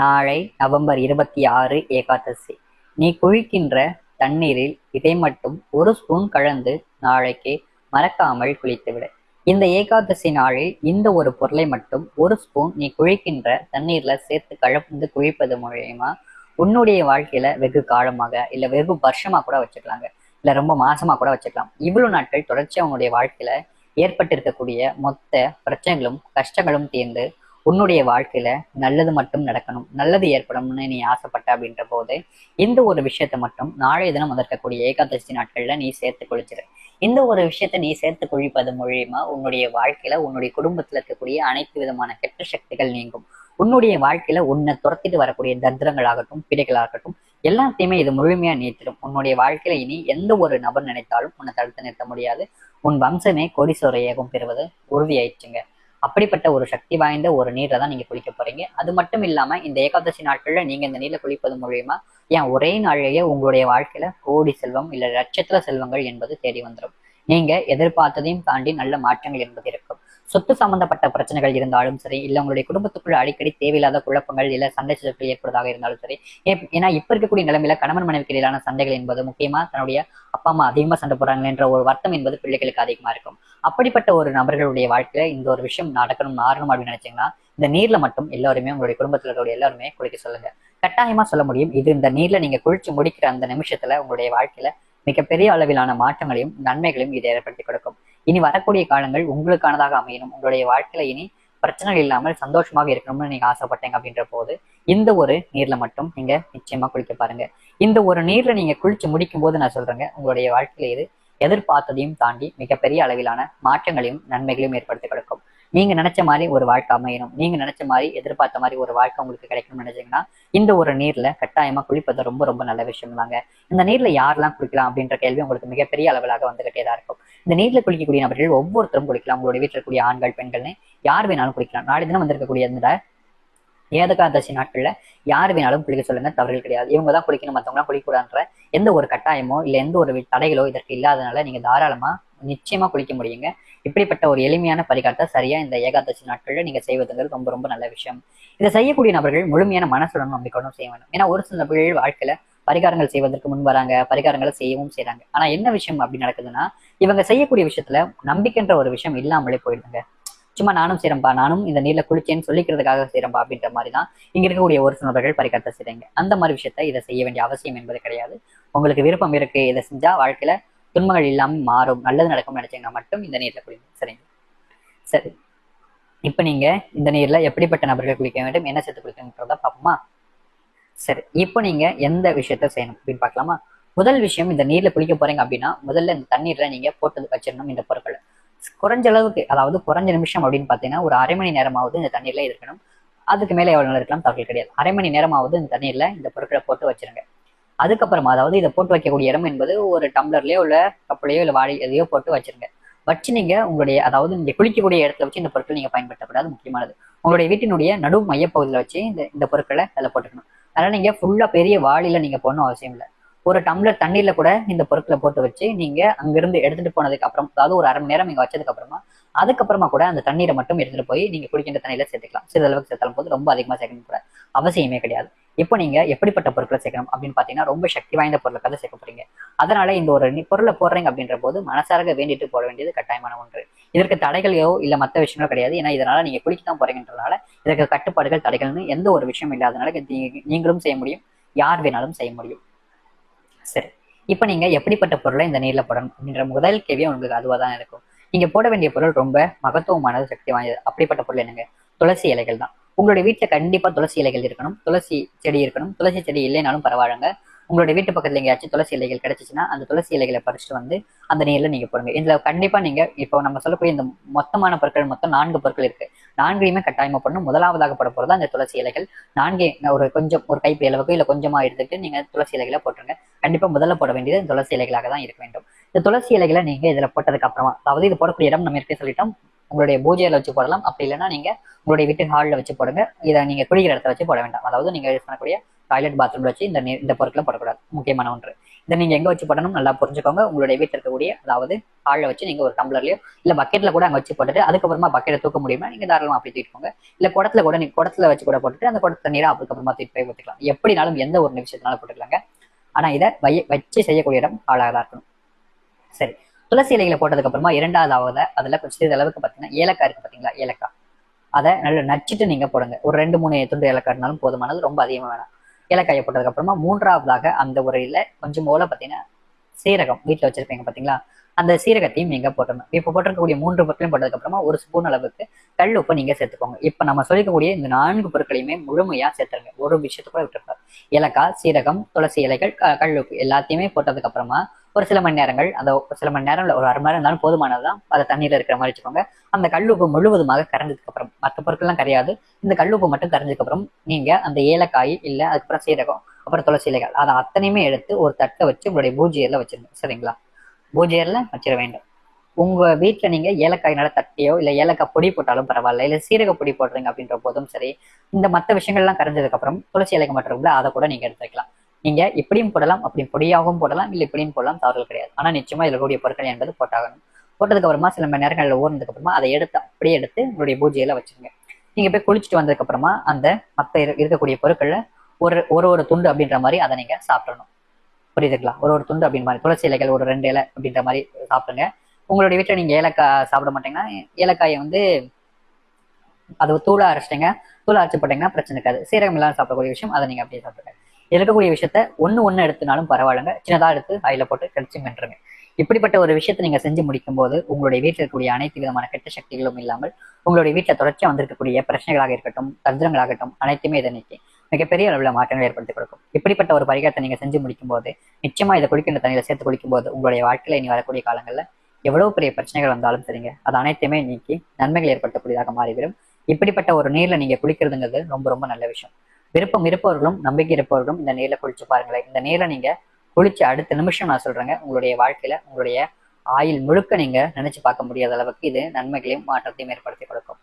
நாளை நவம்பர் இருபத்தி ஆறு ஏகாதசி. நீ குளிக்கின்ற தண்ணீரில் இதை மட்டும் ஒரு ஸ்பூன் கலந்து நாளைக்கு மறக்காமல் குளித்துவிடு. இந்த ஏகாதசி நாளில் இந்த ஒரு பொருளை மட்டும் ஒரு ஸ்பூன் நீ குளிக்கின்ற தண்ணீர்ல சேர்த்து கலந்து குளிப்பது மூலயமா உன்னுடைய வாழ்க்கையில வெகு காலமாக இல்ல வெகு வருஷமா கூட வச்சுக்கலாங்க. இல்ல ரொம்ப மாசமா கூட வச்சுக்கலாம். இவ்வளவு நாட்கள் தொடர்ச்சியா உன்னுடைய வாழ்க்கையில ஏற்பட்டிருக்கக்கூடிய மொத்த பிரச்சனைகளும் கஷ்டங்களும் தீர்ந்து உன்னுடைய வாழ்க்கையில நல்லது மட்டும் நடக்கணும் நல்லது ஏற்படணும்னு நீ ஆசைப்பட்ட அப்படின்ற போது இந்த ஒரு விஷயத்த மட்டும் நாளைய தினம் வந்திருக்கக்கூடிய ஏகாதசி நாட்கள்ல நீ சேர்த்து குளிச்சிரு. இந்த ஒரு விஷயத்த நீ சேர்த்து குழிப்பது மூலியமா உன்னுடைய வாழ்க்கையில உன்னுடைய குடும்பத்துல இருக்கக்கூடிய அனைத்து விதமான கெட்ட சக்திகள் நீங்கும். உன்னுடைய வாழ்க்கையில உன்னை துரத்திட்டு வரக்கூடிய தந்திரங்களாகட்டும் பிடிகளாகட்டும் எல்லாத்தையுமே இது முழுமையா நீத்திடும் உன்னுடைய வாழ்க்கையில இனி எந்த ஒரு நபர் நினைத்தாலும் உன்னை தடுத்து நிறுத்த முடியாது. உன் வம்சமே கோடீஸ்வர ஏகம் பெறுவது உறுதியாயிடுச்சுங்க. அப்படிப்பட்ட ஒரு சக்தி வாய்ந்த ஒரு நீரை தான் நீங்க குளிக்க போறீங்க. அது மட்டும் இல்லாம இந்த ஏகாதசி நாட்கள்ல நீங்க இந்த நீர்ல குளிப்பது மூலியமா ஏன் ஒரே நாளிலேயே உங்களுடைய வாழ்க்கையில கோடி செல்வம் இல்ல லட்சத்திர செல்வங்கள் என்பது தேடி வந்துடும் நீங்க எதிர்பார்த்ததையும் தாண்டி நல்ல மாற்றங்கள் என்பது இருக்கும். சொத்து சம்பந்தப்பட்ட பிரச்சனைகள் இருந்தாலும் சரி இல்ல உங்களுடைய குடும்பத்துக்குள்ள அடிக்கடி தேவையில்லாத குழப்பங்கள் இல்ல சண்டை சச்சரவுகள் ஏற்படுவதாக இருந்தாலும் சரி ஏன்னா இப்ப இருக்கக்கூடிய நிலைமையில கணவன் மனைவிக்கு இடையிலான சண்டைகள் என்பது முக்கியமா தன்னுடைய அப்பா அம்மா அதிகமா சண்டை போடுறாங்க என்ற ஒரு வருத்தம் என்பது பிள்ளைகளுக்கு அதிகமா இருக்கும். அப்படிப்பட்ட ஒரு நபர்களுடைய வாழ்க்கையில இந்த ஒரு விஷயம் நடக்கணும் மாறணும் அப்படின்னு நினைச்சீங்கன்னா இந்த நீர்ல மட்டும் எல்லாருமே உங்களுடைய குடும்பத்துல இருக்கக்கூடிய எல்லாருமே குளிக்க சொல்லுங்க. கட்டாயமா சொல்ல முடியும். இது இந்த நீர்ல நீங்க குளிச்சு முடிக்கிற அந்த நிமிஷத்துல உங்களுடைய வாழ்க்கையில மிகப்பெரிய அளவிலான மாற்றங்களையும் நன்மைகளையும் இது ஏற்படுத்தி கொடுக்கும். இனி வரக்கூடிய காலங்கள் உங்களுக்கானதாக அமையணும். உங்களுடைய வாழ்க்கையில இனி பிரச்சனைகள் இல்லாமல் சந்தோஷமாக இருக்கணும்னு நீங்க ஆசைப்பட்டீங்க அப்படின்ற போது இந்த ஒரு நீர்ல மட்டும் நீங்க நிச்சயமா குளிக்க பாருங்க. இந்த ஒரு நீர்ல நீங்க குளிச்சு முடிக்கும் போது நான் சொல்றேங்க உங்களுடைய வாழ்க்கையில இது எதிர்பார்த்ததையும் தாண்டி மிகப்பெரிய அளவிலான மாற்றங்களையும் நன்மைகளையும் ஏற்படுத்தி கொடுக்கும். நீங்க நினைச்ச மாதிரி ஒரு வாழ்க்கை அமையணும். நீங்க நினைச்ச மாதிரி எதிர்பார்த்த மாதிரி ஒரு வாழ்க்கை உங்களுக்கு கிடைக்கணும்னு நினைச்சீங்கன்னா இந்த ஒரு நீர்ல கட்டாயமா குளிப்பது ரொம்ப ரொம்ப நல்ல விஷயம் தாங்க இந்த நீர்ல யாரெல்லாம் குளிக்கலாம் அப்படின்ற கேள்வி உங்களுக்கு மிகப்பெரிய அளவிலாக வந்துகிட்டே தான் இருக்கும். இந்த நீர்ல குளிக்கக்கூடிய நபர்கள் ஒவ்வொருத்தரும் குளிக்கலாம். உங்களுடைய வீட்டில் இருக்கக்கூடிய ஆண்கள் பெண்கள்னு யார் வேணாலும் குளிக்கலாம். நாளை தினம் வந்திருக்கக்கூடிய இந்த ஏதகாதசி நாட்கள்ல யார் வேணாலும் குளிக்க சொல்லுங்க. தவறுகள் கிடையாது. இவங்க தான் குளிக்கணும். மற்றவங்களாம் குளிக்கூடாதுன்ற எந்த ஒரு கட்டாயமோ இல்லை எந்த ஒரு தடைகளோ இதற்கு இல்லாதனால நீங்க தாராளமா நிச்சயமா குளிக்க முடியுங்க. இப்படிப்பட்ட ஒரு எளிமையான பரிகாரத்தை சரியா இந்த ஏகாதசி நாட்கள்ல நீங்க செய்வதுங்கிறது ரொம்ப ரொம்ப நல்ல விஷயம். இதை செய்யக்கூடிய நபர்கள் முழுமையான மனசுடன் நம்பிக்கையுடன் செய்ய வேண்டும். ஏன்னா ஒரு சில நபர்கள் வாழ்க்கையில பரிகாரங்கள் செய்வதற்கு முன் வராங்க பரிகாரங்களை செய்யவும் செய்யறாங்க ஆனா என்ன விஷயம் அப்படி நடக்குதுன்னா இவங்க செய்யக்கூடிய விஷயத்துல நம்பிக்கைன்ற ஒரு விஷயம் இல்லாமலே போயிடுதுங்க. சும்மா நானும் செய்யறேன்பா நானும் இந்த நீர்ல குளிச்சேன்னு சொல்லிக்கிறதுக்காக செய்யறேன்பா அப்படின்ற மாதிரி தான் இங்க இருக்கக்கூடிய ஒரு சில நபர்கள் பரிகாரத்தை செய்றாங்க. அந்த மாதிரி விஷயத்த இதை செய்ய வேண்டிய அவசியம் என்பது கிடையாது. உங்களுக்கு விருப்பம் இருக்கு இதை செஞ்சா வாழ்க்கையில துன்பங்கள் இல்லாமல் மாறும். நல்லது நடக்கும் நினைச்சீங்கன்னா மட்டும் இந்த நீர்ல குளிங்க சரிங்க? சரி. இப்ப நீங்க இந்த நீர்ல எப்படிப்பட்ட நபர்கள் குளிக்க வேண்டும் என்ன சேர்த்து குளிக்கணுன்றத பார்ப்போமா? சரி. இப்போ நீங்க எந்த விஷயத்த செய்யணும் அப்படின்னு பார்க்கலாமா? முதல் விஷயம் இந்த நீர்ல குளிக்க போறீங்க அப்படின்னா முதல்ல இந்த தண்ணீரில் நீங்க போட்டு வச்சிடணும் இந்த பொருட்களை. குறைஞ்ச அளவுக்கு அதாவது குறைஞ்ச நிமிஷம் அப்படின்னு பார்த்தீங்கன்னா ஒரு அரை மணி நேரமாவது இந்த தண்ணீரில் இருக்கணும். அதுக்கு மேலே எவ்வளோ நேரம் இருக்கலாம்? தகவல் கிடையாது. அரை மணி நேரமாவது இந்த தண்ணீரில் இந்த பொருட்களை போட்டு வச்சிருங்க. அதுக்கப்புறமா அதாவது இதை போட்டு வைக்கக்கூடிய இடம் என்பது ஒரு டம்ளர்லயோ உள்ள கப்பலையோ இல்ல வாளி எதையோ போட்டு வச்சிருங்க. வச்சு நீங்க உங்களுடைய அதாவது நீங்க குளிக்கக்கூடிய இடத்துல வச்சு இந்த பொருட்கள் நீங்க பயன்படுத்தக்கூடாது முக்கியமானது. உங்களுடைய வீட்டினுடைய நடு மையப்பகுதியில் வச்சு இந்த இந்த பொருட்களை அதில் போட்டுக்கணும். அதனால நீங்க ஃபுல்லா பெரிய வாளியில நீங்க போடணும் அவசியம் இல்லை. ஒரு டம்ளர் தண்ணீர்ல கூட இந்த பொருட்களை போட்டு வச்சு நீங்க அங்கிருந்து எடுத்துட்டு போனதுக்கு அப்புறம் அதாவது ஒரு அரை மணி நேரம் நீங்க வச்சதுக்கு அப்புறமா அதுக்கப்புறமா கூட அந்த தண்ணீரை மட்டும் எடுத்துட்டு போய் நீங்க குடிக்கின்ற தண்ணியில சேர்த்துக்கலாம். சிறிதளவுக்கு சேர்த்தாலும் போது ரொம்ப அதிகமா சேர்க்கணும் கூட அவசியமே கிடையாது. இப்போ நீங்க எப்படிப்பட்ட பொருட்களை சேர்க்கணும் அப்படின்னு பாத்தீங்கன்னா ரொம்ப சக்தி வாய்ந்த பொருட்களை தான் சேர்க்க போறீங்க. அதனால இந்த ஒரு பொருளை போடுறீங்க அப்படின்ற போது மனசார வேண்டிட்டு போட வேண்டியது கட்டாயமான ஒன்று. இதற்கு தடைகளையோ இல்ல மற்ற விஷயங்களோ கிடையாது. ஏன்னா இதனால நீங்க குளிக்க தான் போறீங்கன்றதுனால இதற்கு கட்டுப்பாடுகள் தடைகள்னு எந்த ஒரு விஷயம் இல்லாதனால நீ- நீங்களும் செய்ய முடியும். யார் வேணாலும் செய்ய முடியும். சரி. இப்போ நீங்க எப்படிப்பட்ட பொருளை இந்த நீர்ல போடணும் அப்படின்ற முதல் கேள்வி உங்களுக்கு அதுவாக தான் இருக்கும். நீங்க போட வேண்டிய பொருள் ரொம்ப மகத்துவமானது சக்தி வாய்ந்தது. அப்படிப்பட்ட பொருள் என்னங்க? துளசி இலைகள் தான். உங்களுடைய வீட்டுல கண்டிப்பா துளசி இலைகள் இருக்கணும். துளசி செடி இருக்கணும். துளசி செடி இல்லைனாலும் பரவாயில்லைங்க. உங்களுடைய வீட்டு பக்கத்துல எங்கேயாச்சும் துளசி இலைகள் கிடைச்சிச்சுன்னா அந்த துளசி இலைகளை பறிச்சுட்டு வந்து அந்த நீர்ல நீங்க போடுங்க. இதுல கண்டிப்பா நீங்க இப்போ நம்ம சொல்லக்கூடிய இந்த மொத்தமான பொருட்கள் மொத்தம் நான்கு பொருட்கள் இருக்கு. நான்கையுமே கட்டாயமா போடணும். முதலாவதாக போட போறது அந்த துளசி இலைகள். நான்கே ஒரு கொஞ்சம் ஒரு கைப்பு அளவுக்கு இல்ல கொஞ்சமா எடுத்துக்கிட்டு நீங்க துளசி இலைகளை போட்டுருங்க. கண்டிப்பா முதல்ல போட வேண்டியது துளசி இலைகளாக தான் இருக்க வேண்டும். இந்த துளசி இலைகளை நீங்க இதுல போட்டதுக்கு அப்புறமா அதாவது இது போடக்கூடிய இடம் நம்ம ஏற்கனவே சொல்லிட்டோம் உங்களுடைய பூஜையில வச்சு போடலாம். அப்படி இல்லைன்னா நீங்க உங்களுடைய வீட்டு ஹாலில் வச்சு போடுங்க. இதை நீங்க குளிக்கிற இடத்துல வச்சு போட வேண்டாம். அதாவது நீங்க யூஸ் பண்ணக்கூடிய டாய்லெட் பாத்ரூம்ல வச்சு இந்த இந்த பொருட்களை போடக்கூடாது. முக்கியமான ஒன்று. இதை நீங்க எங்க வச்சு போடணும் நல்லா புரிஞ்சுக்கோங்க. உங்களுடைய வீட்டில் இருக்கக்கூடிய அதாவது ஹாலில் வச்சு நீங்க ஒரு டம்ளர்லயோ இல்ல பக்கெட்ல கூட அங்க வச்சு போட்டுட்டு அதுக்கப்புறமா பக்கெட்டை தூக்க முடியுமா? நீங்க தாராளமா அப்படி தூக்கிக்கோங்க. இல்ல குடத்துல கூட நீங்க குடத்துல வச்சு கூட போட்டுட்டு அந்த குடத்துல நீரா அதுக்கப்புறமா தூக்கி போய் ஊற்றிக்கலாம் எப்படினாலும் எந்த ஒரு நிமிஷத்தினாலும் போட்டுக்கலாங்க. ஆனா இதை வை வச்சு செய்யக்கூடிய இடம் ஹாலாக தான் இருக்கணும். சரி. துளசி இலைகளை போட்டதுக்கு அப்புறமா இரண்டாவது இரண்டாவதாவது அதுல கொஞ்சம் சிறிது அளவுக்கு பார்த்தீங்கன்னா ஏலக்காய் இருக்கு பார்த்தீங்களா ஏலக்காய். அதை நல்லா நச்சுட்டு நீங்க போடுங்க. ஒரு ரெண்டு மூணு துண்டு ஏலக்காய் இருந்தாலும் போதுமானது ரொம்ப அதிகமாக வேணாம். ஏலக்காயை போட்டதுக்கு அப்புறமா மூன்றாவதாக அந்த உரையில கொஞ்சம் போல பார்த்தீங்கன்னா சீரகம் வீட்டில் வச்சிருப்பீங்க பாத்தீங்களா? அந்த சீரகத்தையும் நீங்க போட்டணும் இப்போ போட்டிருக்கக்கூடிய மூன்று பொருட்களையும் போட்டதுக்கு அப்புறமா ஒரு ஸ்பூன் அளவுக்கு கல் உப்பை நீங்க சேர்த்துக்கோங்க. இப்போ நம்ம சொல்லிக்கக்கூடிய இந்த நான்கு பொருட்களையுமே முழுமையா சேர்த்துருங்க. ஒரு விஷயத்துக்குள்ள விட்டுருப்பார் ஏலக்காய் சீரகம் துளசி இலைகள் கல் உப்பு எல்லாத்தையுமே போட்டதுக்கு அப்புறமா ஒரு சில மணி நேரங்கள் அந்த ஒரு சில மணி நேரம் ஒரு அரை மணி நேரம் இருந்தாலும் போதுமானதுதான் அதை தண்ணீர்ல இருக்கிற மாதிரி வச்சுக்கோங்க. அந்த கல்லுப்பு முழுவதுமாக கரைஞ்சதுக்கு அப்புறம் மற்ற பொருட்கள்லாம் கரையாது. இந்த கல்லுப்பு மட்டும் கரைஞ்சதுக்கு அப்புறம் நீங்க அந்த ஏலக்காய் இல்ல அதுக்கப்புறம் சீரகம் அப்புறம் துளசி இலைகள் அதை அத்தனையுமே எடுத்து ஒரு தட்டை வச்சு உங்களுடைய பூஜையில வச்சிருங்க. சரிங்களா? பூஜையர்ல வச்சிட வேண்டும். உங்க வீட்டுல நீங்க ஏலக்காயினால தட்டியோ இல்ல ஏலக்காய் பொடி போட்டாலும் பரவாயில்ல இல்ல சீரக பொடி போடுறீங்க அப்படின்ற போதும் சரி இந்த மற்ற விஷயங்கள்லாம் கரைஞ்சதுக்கு அப்புறம் துளசி இலைக்கு மட்டும் இருக்குல்ல அதை கூட நீங்க எடுத்து வைக்கலாம். நீங்க இப்படியும் போடலாம் அப்படி பொடியாகவும் போடலாம் இல்லை இப்படியும் போடலாம் தவறுகள் கிடையாது. ஆனா நிச்சயமா இதுல கூடிய பொருட்கள் என்பது போட்டாகணும். போட்டதுக்கு அப்புறமா சில மணி நேரங்களில் ஊர்னதுக்கு அப்புறமா அதை எடுத்து அப்படியே எடுத்து உங்களுடைய பூஜையில வச்சிருங்க. நீங்க போய் குளிச்சுட்டு வந்ததுக்கு அப்புறமா அந்த மத்த இரு- இருக்கக்கூடிய பொருட்கள்ல ஒரு ஒரு ஒரு துண்டு அப்படின்ற மாதிரி அதை நீங்க சாப்பிடணும். புரியுதுங்களா? ஒரு ஒரு துண்டு அப்படின்ற மாதிரி. துளசி இலைகள் ஒரு ரெண்டு இலை அப்படின்ற மாதிரி சாப்பிடுங்க. உங்களுடைய வீட்டில் நீங்க ஏலக்காய் சாப்பிட மாட்டீங்கன்னா ஏலக்காயை வந்து அது தூளா அரைச்சிட்டீங்க தூளா அரைச்சி போட்டீங்கன்னா பிரச்சனை இருக்காது. சீரகம் இல்லாமல் சாப்பிடக்கூடிய விஷயம் அதை நீங்க அப்படியே சாப்பிடுங்க. இருக்கக்கூடிய விஷயத்த ஒண்ணு ஒண்ணு எடுத்துனாலும் பரவாயில்லைங்க. சின்னதாக எடுத்து அதில் போட்டு கடிச்சு மென்றுங்க இப்படிப்பட்ட ஒரு விஷயத்தை நீங்க செஞ்சு முடிக்கும் போது உங்களுடைய வீட்டில் இருக்கக்கூடிய அனைத்து விதமான கெட்ட சக்திகளும் இல்லாமல் உங்களுடைய வீட்டில் தொடர்ச்சியா வந்திருக்கக்கூடிய பிரச்சனைகளாக இருக்கட்டும் தந்திரங்களாகட்டும் அனைத்துமே இதை நீக்கி மிகப்பெரிய அளவில் மாற்றங்கள் ஏற்படுத்தி கொடுக்கும். இப்படிப்பட்ட ஒரு பரிகாரத்தை நீங்க செஞ்சு முடிக்கும் போது நிச்சயமா இதை குளிக்கின்ற தண்ணியில சேர்த்து குளிக்கும் போது உங்களுடைய வாழ்க்கையில் இனி வரக்கூடிய காலங்களில் எவ்வளவு பெரிய பிரச்சனைகள் வந்தாலும் சரிங்க அது அனைத்தையுமே நீக்கி நன்மைகள் ஏற்படுத்தக்கூடியதாக மாறிவிடும். இப்படிப்பட்ட ஒரு நீர்ல நீங்க குளிக்கிறதுங்கிறது ரொம்ப ரொம்ப நல்ல விஷயம். விருப்பம் இருப்பவர்களும் நம்பிக்கை இருப்பவர்களும் இந்த நீரில் குளிச்சு பாருங்களேன் இந்த நீரை நீங்க குளிச்சு அடுத்த நிமிஷம் நான் சொல்றேங்க. உங்களுடைய வாழ்க்கையில உங்களுடைய ஆயுள் முழுக்க நீங்க நினைச்சு பார்க்க முடியாத அளவுக்கு இது நன்மைகளையும் மாற்றத்தையும் ஏற்படுத்தி கொடுக்கும்.